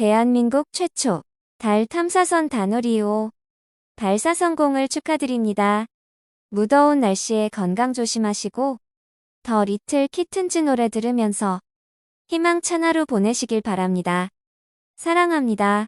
대한민국 최초 달 탐사선 다누리호 발사 성공을 축하드립니다. 무더운 날씨에 건강 조심하시고 더 리틀 키튼즈 노래 들으면서 희망찬 하루 보내시길 바랍니다. 사랑합니다.